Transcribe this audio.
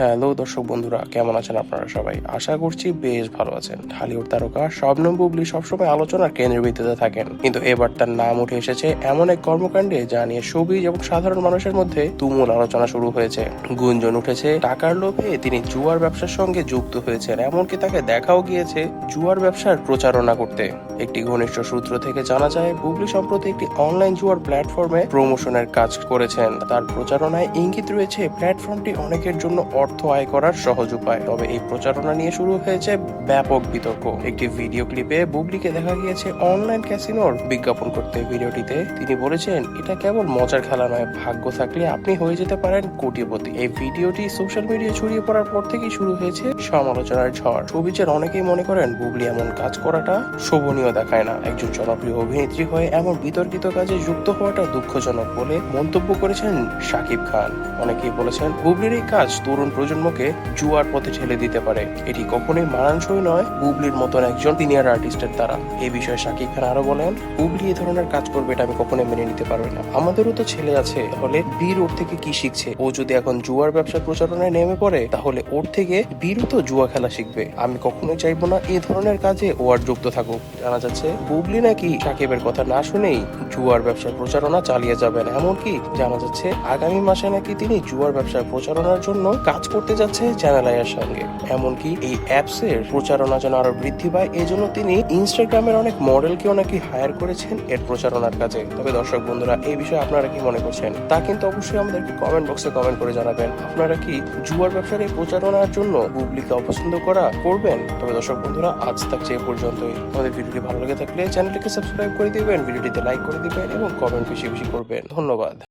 Hello দর্শক বন্ধুরা, কেমন আছেন আপনারা সবাই? আশা করছি বেশ ভালো আছেন। ঢালিউড তারকা শবনম বুবলি সবসময় আলোচনার কেন্দ্রবিন্দুতে থাকেন। কিন্তু এবার তার নাম উঠে এসেছে এমন এক কর্মকাণ্ডে যা নিয়ে সবিজ এবং সাধারণ মানুষের মধ্যে তুমুল আলোচনা শুরু হয়েছে। গুঞ্জন উঠেছে, টাকার লোভে তিনি জুয়ার ব্যবসার সঙ্গে যুক্ত হয়েছেন, এমনকি তাকে দেখাও গিয়েছে জুয়ার ব্যবসার প্রচারণা করতে। একটি ঘনিষ্ঠ সূত্র থেকে জানা যায় বুবলি সম্প্রতি একটি অনলাইন জুয়ার প্ল্যাটফর্মে প্রমোশনের কাজ করেছেন। তার প্রচারণায় ইঙ্গিত রয়েছে প্ল্যাটফর্মটি অনেকের জন্য অর্থ আয় করার সহজ উপায়। তবে এই প্রচারণা নিয়ে শুরু হয়েছে ব্যাপক বিতর্ক। একটি ভিডিও ক্লিপে বুবলিকে দেখা গিয়েছে অনলাইন ক্যাসিনোর বিজ্ঞাপন করতে। ভিডিওটিতে তিনি বলেছেন, এটা কেবল মজার খেলা নয়, ভাগ্য থাকলে আপনি হয়ে যেতে পারেন কোটিপতি। এই ভিডিওটি সোশ্যাল মিডিয়া ছড়িয়ে পড়ার পর থেকেই শুরু হয়েছে সমালোচনার ঝড়। ছবিজের অনেকেই মনে করেন, বুবলি এমন কাজ করাটা শোভনীয় দেখায় না। একজন জনপ্রিয় অভিনেত্রী হয়ে এমন বিতর্কিত কাজে যুক্ত হওয়াটা দুঃখজনক বলে মন্তব্য করেছেন শাকিব খান। অনেকেই বলেছেন, বুবলির এই কাজ তরুণ প্রজন্মকে জুয়ার পথে ঠেলে দিতে পারে। এটি কখনোই মানানসই নয়, বুবলির মতন একজন সিনিয়র আর্টিস্টের দ্বারা। এই বিষয়ে শাকিব খান আরও বলেন, বুবলি এই ধরনের কাজ করবে এটা আমি কখনোই মেনে নিতে পারব না। আমাদেরও তো ছেলে আছে, তাহলে বীর ওর থেকে কি শিখছে? ও যদি এখন জুয়ার ব্যবসা প্রচারণায় নেমে পড়ে, তাহলে ওর থেকে বীরও তো জুয়া খেলা শিখবে। আমি কখনোই চাইব না এ ধরনের কাজে ও আর যুক্ত থাকুক। জানা যাচ্ছে, বুবলি নাকি সাকিবের কথা না শুনেই জুয়ার ব্যবসার প্রচারণা চালিয়ে যাবেন। এমনকি জানা যাচ্ছে, আগামী মাসে নাকি তিনি জুয়ার ব্যবসার প্রচারণার জন্য কাজ করতে যাচ্ছে চ্যানেল সঙ্গে। এমনকি এই অ্যাপস এর প্রচারণা যেন আরও বৃদ্ধি পায় এই জন্য তিনি ইনস্টাগ্রামের অনেক মডেলকেও নাকি হায়ার করেছেন এর প্রচারণার কাজে। তবে দর্শক বন্ধুরা, এই বিষয়ে আপনারা কি মনে করছেন? তা কিন্তু অবশ্যই আমাদেরকে কমেন্ট বক্সে কমেন্ট করে জানাবেন। আপনারা কি জুয়ার ব্যবসার এই প্রচারণার জন্য বুবলিকে অপছন্দ করা করবেন? তবে দর্শক বন্ধুরা, আজ থাকছে এ পর্যন্তই। আমাদের ভিডিওটি ভালো লেগে থাকলে চ্যানেলটিকে সাবস্ক্রাইব করে দিবেন, ভিডিওটিতে লাইক করে দিবেন এবং কমেন্ট বেশি বেশি করবেন। ধন্যবাদ।